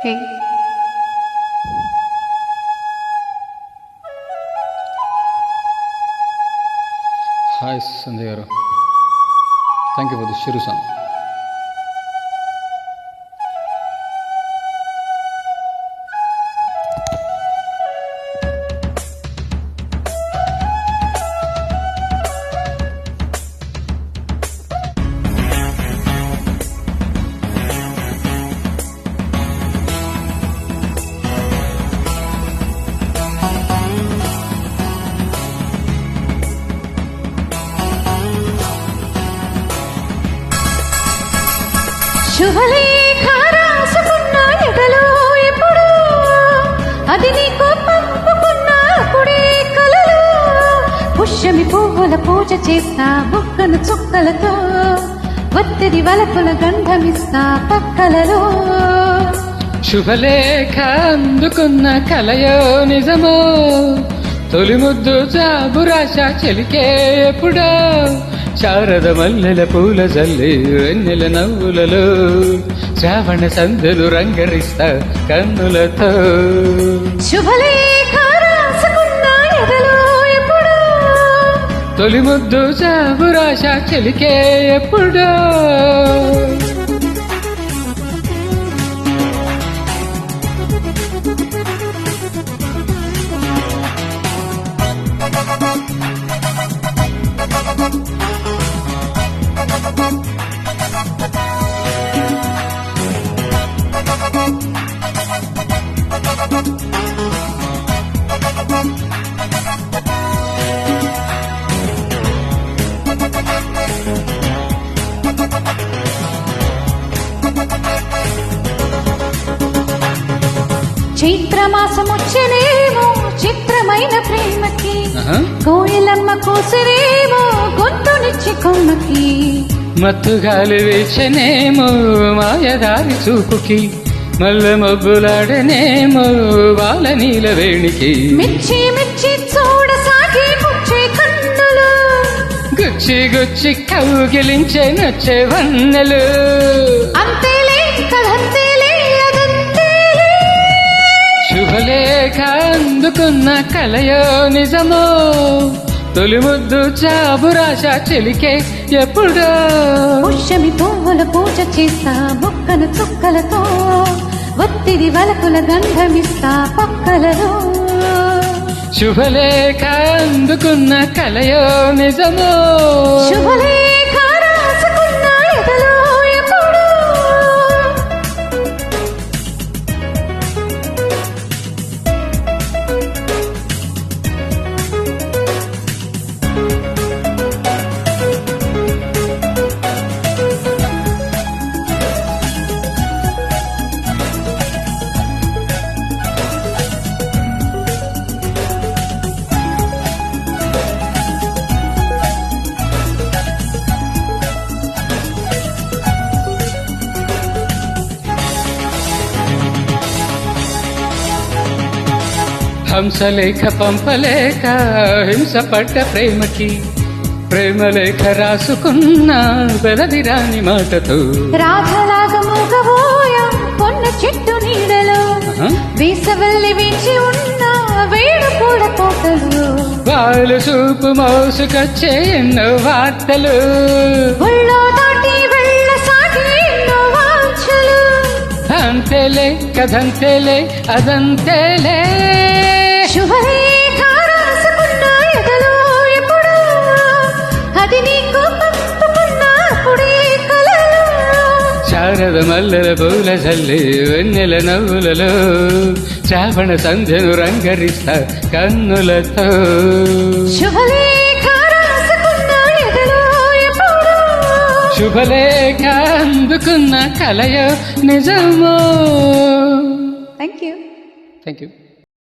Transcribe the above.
Hey. Hi, Sandhya. Thank you for the Shiru song. శుభలేఖ రాసుకున్న ఎప్పుడు అది నీకు పంపుకున్న కలలు పుష్యమి పువ్వుల పూజ చేస్తా బుక్కను చుక్కలతో ఒత్తిడి వలపుల గంధమిస్తా పక్కలలో. శుభలేఖ అందుకున్న కలయో నిజమో తొలి ముద్దు జాబు రాశ చెలికే ఎప్పుడో. శారద మల్లెల పూల జల్లి వెన్నెల నవ్వులలో శ్రావణ సంధ్యలు రంగరిస్తా కన్నులతో. తొలి ముద్దు జాబు రాశ చెలికే ఎప్పుడో? చైత్రమాసమొచ్చనేమో చిత్రమైన ప్రేమకి. కోయిలమ్మ కూసిరేమో గొంతునిచ్చి కొమ్మకి మత్తుగాలి వేచనేమో మాయదారి చూపుకి. మల్ల మబ్బులాడనేమో వాళ్ళ నీల వేణికి. మిర్చి మిర్చి చూడసాగి ముచ్చే కన్నులు. గుచ్చి గుచ్చి కౌగిలించే నచ్చే వన్నెలు. అంతేలే శుభలేఖ అందుకున్న కలయో నిజమో? తొలి ముద్దు చాబు రాశ చెలికే ఎప్పుడో పుష్యమి పువ్వుల పూజ చేస్తా బుక్కన చుక్కలతో ఒత్తిడి వలపుల గంధమిస్తా పక్కలలో శుభలేఖ అందుకున్న కలయో నిజమో? శుభలేఖ హంసలేఖ పంపలేక హింస పడ్డ ప్రేమకి ప్రేమలేఖ రాసుకున్న బెలదిరాని మాటతో. రాధలాగా మూగబోయా పొన్న చెట్టు నీడలో. వేసవల్లి వీచి ఉన్న వేడు పూల తోటలు వాళ్ళు చూపు మోసుకొచ్చే ఎన్నో వార్తలు. ఒళ్ళో దాటి వెళ్ళ సాగి ఎన్నో వాంఛలు. అంతేలే కథంతేలే అదంతేలే. శుభలేఖ రాసుకున్న ఎదలో ఎప్పుడు అది నీకు పంపుకున్న అప్పుడే కలలు శారద మల్లెల పూల జల్లి వెన్నెల నవ్వులలో శ్రావణ సంధ్యను రంగరిస్తా కన్నులతో శుభలేఖ రాసుకున్న ఎదలో ఎప్పుడు శుభలేఖ అందుకున్న కలయో నిజమో. Thank you thank you